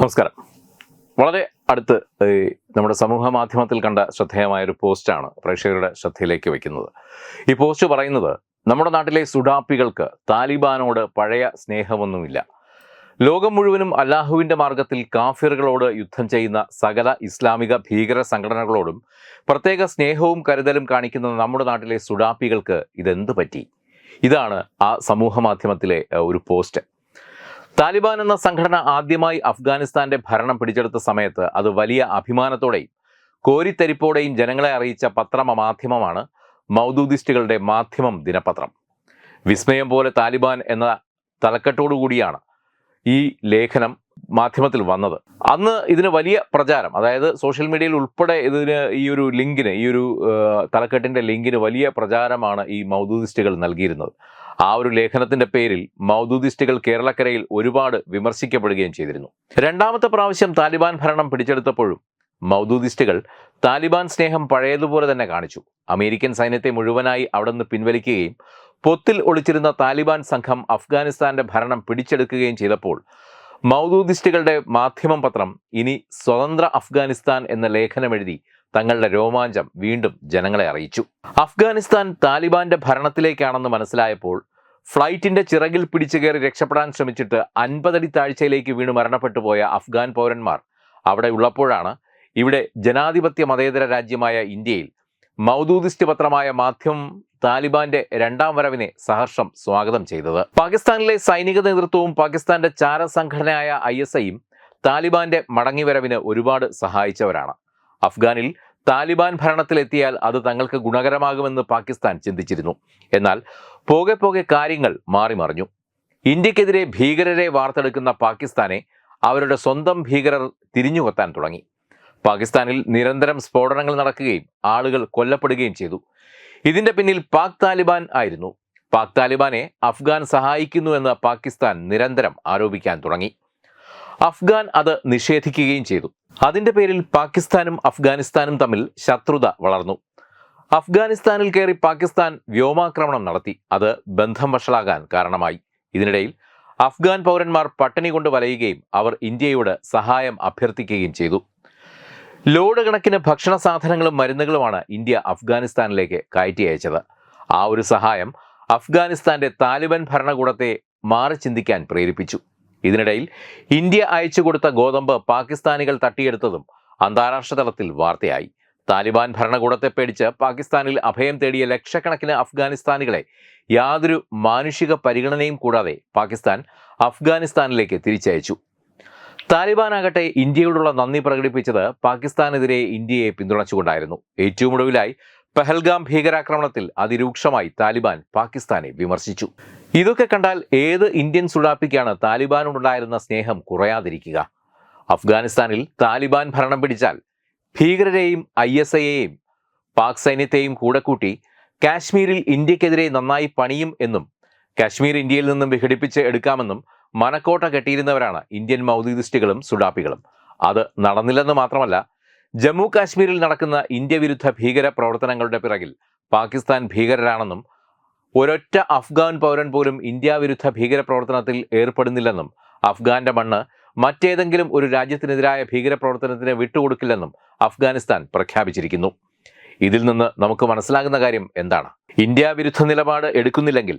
നമസ്കാരം. വളരെ അടുത്ത് നമ്മുടെ സമൂഹ മാധ്യമത്തിൽ കണ്ട ശ്രദ്ധേയമായ ഒരു പോസ്റ്റാണ് പ്രേക്ഷകരുടെ ശ്രദ്ധയിലേക്ക് വയ്ക്കുന്നത്. ഈ പോസ്റ്റ് പറയുന്നത് നമ്മുടെ നാട്ടിലെ സുഡാപ്പികൾക്ക് താലിബാനോട് പഴയ സ്നേഹമൊന്നുമില്ല. ലോകം മുഴുവനും അല്ലാഹുവിന്റെ മാർഗത്തിൽ കാഫിറുകളോട് യുദ്ധം ചെയ്യുന്ന സകല ഇസ്ലാമിക ഭീകര സംഘടനകളോടും പ്രത്യേക സ്നേഹവും കരുതലും കാണിക്കുന്ന നമ്മുടെ നാട്ടിലെ സുഡാപ്പികൾക്ക് ഇതെന്ത് പറ്റി? ഇതാണ് ആ സമൂഹ മാധ്യമത്തിലെ ഒരു പോസ്റ്റ്. താലിബാൻ എന്ന സംഘടന ആദ്യമായി അഫ്ഗാനിസ്ഥാന്റെ ഭരണം പിടിച്ചെടുത്ത സമയത്ത് അത് വലിയ അഭിമാനത്തോടെയും കോരിത്തരിപ്പോടെയും ജനങ്ങളെ അറിയിച്ച പത്രമ മാധ്യമമാണ് മൗദൂദിസ്റ്റുകളുടെ മാധ്യമം ദിനപത്രം. വിസ്മയം പോലെ താലിബാൻ എന്ന തലക്കെട്ടോടുകൂടിയാണ് ഈ ലേഖനം മാധ്യമത്തിൽ വന്നത്. അന്ന് ഇതിന് വലിയ പ്രചാരം അതായത് സോഷ്യൽ മീഡിയയിൽ ഉൾപ്പെടെ ഇതിന് ഈ ഒരു ലിങ്കിന് ഈ ഒരു തലക്കെട്ടിന്റെ ലിങ്കിന് വലിയ പ്രചാരമാണ് ഈ മൗദൂദിസ്റ്റുകൾ നൽകിയിരുന്നത്. ആ ഒരു ലേഖനത്തിന്റെ പേരിൽ മൗദൂദിസ്റ്റുകൾ കേരളക്കരയിൽ ഒരുപാട് വിമർശിക്കപ്പെടുകയും ചെയ്തിരുന്നു. രണ്ടാമത്തെ പ്രാവശ്യം താലിബാൻ ഭരണം പിടിച്ചെടുത്തപ്പോഴും മൗദൂദിസ്റ്റുകൾ താലിബാൻ സ്നേഹം പഴയതുപോലെ തന്നെ കാണിച്ചു. അമേരിക്കൻ സൈന്യത്തെ മുഴുവനായി അവിടെ നിന്ന് പിൻവലിക്കുകയും പൊത്തിൽ ഒളിച്ചിരുന്ന താലിബാൻ സംഘം അഫ്ഗാനിസ്ഥാന്റെ ഭരണം പിടിച്ചെടുക്കുകയും ചെയ്തപ്പോൾ മൗദൂദിസ്റ്റുകളുടെ മാധ്യമം പത്രം ഇനി സ്വതന്ത്ര അഫ്ഗാനിസ്ഥാൻ എന്ന ലേഖനമെഴുതി തങ്ങളുടെ രോമാഞ്ചം വീണ്ടും ജനങ്ങളെ അറിയിച്ചു. അഫ്ഗാനിസ്ഥാൻ താലിബാന്റെ ഭരണത്തിലേക്കാണെന്ന് മനസ്സിലായപ്പോൾ ഫ്ലൈറ്റിന്റെ ചിറകിൽ പിടിച്ചു കയറി രക്ഷപ്പെടാൻ ശ്രമിച്ചിട്ട് അൻപതടി താഴ്ചയിലേക്ക് വീണ് മരണപ്പെട്ടു പോയ അഫ്ഗാൻ പൗരന്മാർ അവിടെ ഉള്ളപ്പോഴാണ് ഇവിടെ ജനാധിപത്യ മതേതര രാജ്യമായ ഇന്ത്യയിൽ മൗദൂദിസ്റ്റ് പത്രമായ മാധ്യമം താലിബാന്റെ രണ്ടാം വരവിനെ സഹർഷം സ്വാഗതം ചെയ്തത്. പാകിസ്ഥാനിലെ സൈനിക നേതൃത്വവും പാകിസ്ഥാന്റെ ചാര സംഘടനയായ ഐ എസ് ഐയും താലിബാന്റെ മടങ്ങിവരവിന് ഒരുപാട് സഹായിച്ചവരാണ്. അഫ്ഗാനിൽ താലിബാൻ ഭരണത്തിലെത്തിയാൽ അത് തങ്ങൾക്ക് ഗുണകരമാകുമെന്ന് പാകിസ്ഥാൻ ചിന്തിച്ചിരുന്നു. എന്നാൽ പോകെ പോകെ കാര്യങ്ങൾ മാറിമറിഞ്ഞു ഇന്ത്യക്കെതിരെ ഭീകരരെ വാർത്തെടുക്കുന്ന പാകിസ്ഥാനെ അവരുടെ സ്വന്തം ഭീകരർ തിരിഞ്ഞുകൊത്താൻ തുടങ്ങി. പാകിസ്ഥാനിൽ നിരന്തരം സ്ഫോടനങ്ങൾ നടക്കുകയും ആളുകൾ കൊല്ലപ്പെടുകയും ചെയ്തു. ഇതിന്റെ പിന്നിൽ പാക് താലിബാൻ ആയിരുന്നു. പാക് താലിബാനെ അഫ്ഗാൻ സഹായിക്കുന്നു എന്ന് പാകിസ്ഥാൻ നിരന്തരം ആരോപിക്കാൻ തുടങ്ങി. അഫ്ഗാൻ അത് നിഷേധിക്കുകയും ചെയ്തു. അതിന്റെ പേരിൽ പാകിസ്ഥാനും അഫ്ഗാനിസ്ഥാനും തമ്മിൽ ശത്രുത വളർന്നു. അഫ്ഗാനിസ്ഥാനിൽ കയറി പാകിസ്ഥാൻ വ്യോമാക്രമണം നടത്തി. അത് ബന്ധം വഷളാകാൻ കാരണമായി. ഇതിനിടയിൽ അഫ്ഗാൻ പൗരന്മാർ പട്ടിണി കൊണ്ട് വലയുകയും അവർ ഇന്ത്യയോട് സഹായം അഭ്യർത്ഥിക്കുകയും ചെയ്തു. ലോഡ് കണക്കിന് ഭക്ഷണ സാധനങ്ങളും മരുന്നുകളുമാണ് ഇന്ത്യ അഫ്ഗാനിസ്ഥാനിലേക്ക് കയറ്റി അയച്ചത്. ആ ഒരു സഹായം അഫ്ഗാനിസ്ഥാന്റെ താലിബാൻ ഭരണകൂടത്തെ മാറി ചിന്തിക്കാൻ പ്രേരിപ്പിച്ചു. ഇതിനിടയിൽ ഇന്ത്യ അയച്ചു കൊടുത്ത ഗോതമ്പ് പാകിസ്ഥാനികൾ തട്ടിയെടുത്തതും അന്താരാഷ്ട്ര തലത്തിൽ വാർത്തയായി. താലിബാൻ ഭരണകൂടത്തെ പേടിച്ച് പാകിസ്ഥാനിൽ അഭയം തേടിയ ലക്ഷക്കണക്കിന് അഫ്ഗാനിസ്ഥാനികളെ യാതൊരു മാനുഷിക പരിഗണനയും കൂടാതെ പാകിസ്ഥാൻ അഫ്ഗാനിസ്ഥാനിലേക്ക് തിരിച്ചയച്ചു. താലിബാൻ ആകട്ടെ ഇന്ത്യയോടുള്ള നന്ദി പ്രകടിപ്പിച്ചത് പാകിസ്ഥാനെതിരെ ഇന്ത്യയെ പിന്തുണച്ചുകൊണ്ടായിരുന്നു. ഏറ്റവും ഒടുവിലായി പെഹൽഗാം ഭീകരാക്രമണത്തിൽ അതിരൂക്ഷമായി താലിബാൻ പാകിസ്ഥാനെ വിമർശിച്ചു. ഇതൊക്കെ കണ്ടാൽ ഏത് ഇന്ത്യൻ സുഡാപ്പിക്കാണ് താലിബാനോടുണ്ടായിരുന്ന സ്നേഹം കുറയാതിരിക്കുക? അഫ്ഗാനിസ്ഥാനിൽ താലിബാൻ ഭരണം പിടിച്ചാൽ ഭീകരരെയും ഐ എസ് ഐയെയും പാക് സൈന്യത്തെയും കൂടെ കൂട്ടി കാശ്മീരിൽ ഇന്ത്യക്കെതിരെ നന്നായി പണിയും എന്നും കാശ്മീർ ഇന്ത്യയിൽ നിന്നും വിഘടിപ്പിച്ച് എടുക്കാമെന്നും മനക്കോട്ട കെട്ടിയിരുന്നവരാണ് ഇന്ത്യൻ മൗദിദിസ്റ്റുകളും സുഡാപ്പികളും. അത് നടന്നില്ലെന്ന് മാത്രമല്ല ജമ്മു കാശ്മീരിൽ നടക്കുന്ന ഇന്ത്യ വിരുദ്ധ ഭീകര പ്രവർത്തനങ്ങളുടെ പിറകിൽ പാകിസ്ഥാൻ ഭീകരരാണെന്നും ഒരൊറ്റ അഫ്ഗാൻ പൗരൻ പോലും ഇന്ത്യ വിരുദ്ധ ഭീകര പ്രവർത്തനത്തിൽ ഏർപ്പെടുന്നില്ലെന്നും അഫ്ഗാന്റെ മണ്ണ് മറ്റേതെങ്കിലും ഒരു രാജ്യത്തിനെതിരായ ഭീകര പ്രവർത്തനത്തിന് വിട്ടുകൊടുക്കില്ലെന്നും അഫ്ഗാനിസ്ഥാൻ പ്രഖ്യാപിച്ചിരിക്കുന്നു. ഇതിൽ നിന്ന് നമുക്ക് മനസ്സിലാകുന്ന കാര്യം എന്താണ്? ഇന്ത്യ വിരുദ്ധ നിലപാട് എടുക്കുന്നില്ലെങ്കിൽ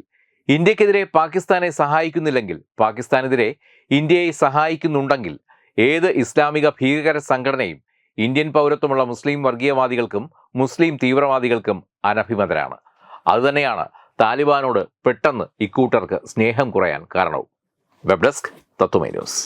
ഇന്ത്യക്കെതിരെ പാകിസ്ഥാനെ സഹായിക്കുന്നില്ലെങ്കിൽ പാകിസ്ഥാനെതിരെ ഇന്ത്യയെ സഹായിക്കുന്നുണ്ടെങ്കിൽ ഏത് ഇസ്ലാമിക ഭീകര സംഘടനയും ഇന്ത്യൻ പൗരത്വമുള്ള മുസ്ലിം വർഗീയവാദികൾക്കും മുസ്ലിം തീവ്രവാദികൾക്കും അനഭിമതരാണ്. അതുതന്നെയാണ് താലിബാനോട് പെട്ടെന്ന് ഇക്കൂട്ടർക്ക് സ്നേഹം കുറയാൻ കാരണവും. വെബ് ഡെസ്ക് തത്വമേ ന്യൂസ്.